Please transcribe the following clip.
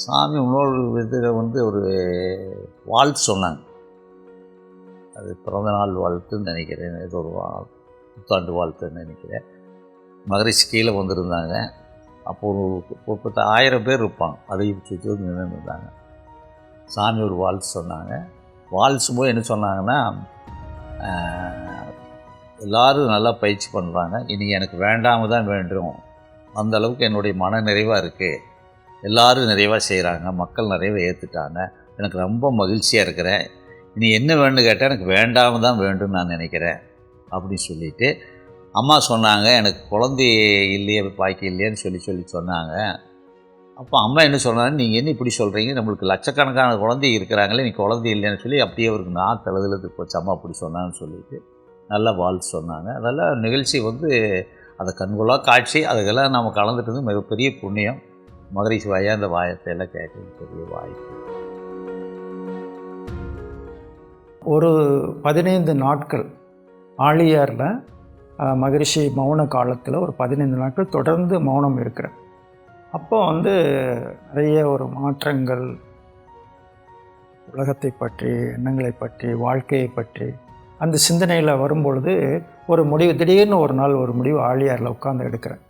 சாமி இன்னொரு விதத்தில் வந்து ஒரு வாழ்த்து சொன்னாங்க. அது பிறந்தநாள் வாழ்த்துன்னு நினைக்கிறேன். ஏதோ ஒரு வாழ் புத்தாண்டு வாழ்த்துன்னு நினைக்கிறேன். மகரிஷி கீழே வந்திருந்தாங்க. அப்போ ஒரு குறிப்பிட்ட ஆயிரம் பேர் இருப்பாங்க. அதையும் சுற்றி வந்து நின்று இருந்தாங்க சாமி ஒரு வாழ்த்து சொன்னாங்க. வாழ்த்தும் போது என்ன சொன்னாங்கன்னா எல்லோரும் எல்லாரும் நல்லா பயிற்சி பண்ணுறாங்க இனி எனக்கு வேண்டாமல் தான் வேண்டும். அந்த அளவுக்கு என்னுடைய மன நிறைவாக இருக்குது எல்லோரும் நிறைவாக செய்கிறாங்க மக்கள் நிறையவே ஏற்றுட்டாங்க எனக்கு ரொம்ப மகிழ்ச்சியாக இருக்கிறேன். இனி என்ன வேணும்னு கேட்டால் எனக்கு வேண்டாம தான் வேண்டும்னு நான் நினைக்கிறேன். அப்படின்னு சொல்லிட்டு அம்மா சொன்னாங்க எனக்கு குழந்தை இல்லையே பாக்கி இல்லையேன்னு சொல்லி சொல்லி சொன்னாங்க. அப்போ அம்மா என்ன சொன்னாங்க நீங்கள் என்ன இப்படி சொல்கிறீங்க நம்மளுக்கு லட்சக்கணக்கான குழந்தை இருக்கிறாங்களே நீ குழந்தை இல்லைன்னு சொல்லி அப்படியே அவருக்கு நான் தழுதலுக்கு போச்சு. அம்மா அப்படி சொன்னான்னு சொல்லிட்டு நல்லா வாழ்த்து சொன்னாங்க. அதெல்லாம் நிகழ்ச்சி வந்து அதை கண்கொள்ளா காட்சி அதுக்கெல்லாம் நம்ம கலந்துட்டது மிகப்பெரிய புண்ணியம். மதுரை சிவாயா அந்த வாயத்தை எல்லாம் கேட்கறது பெரிய வாய்ப்பு. ஒரு பதினைந்து நாட்கள் ஆழியாரில் மகரிஷி மௌன காலத்தில் ஒரு பதினைந்து நாட்கள் தொடர்ந்து மௌனம் இருக்கிறேன் அப்போ வந்து நிறைய ஒரு மாற்றங்கள் உலகத்தை பற்றி எண்ணங்களை பற்றி வாழ்க்கையை பற்றி அந்த சிந்தனையில் வரும்பொழுது ஒரு முடிவு திடீர்னு ஒரு நாள் ஒரு முடிவு ஆழியாரில் உட்காந்து எடுக்கிறேன்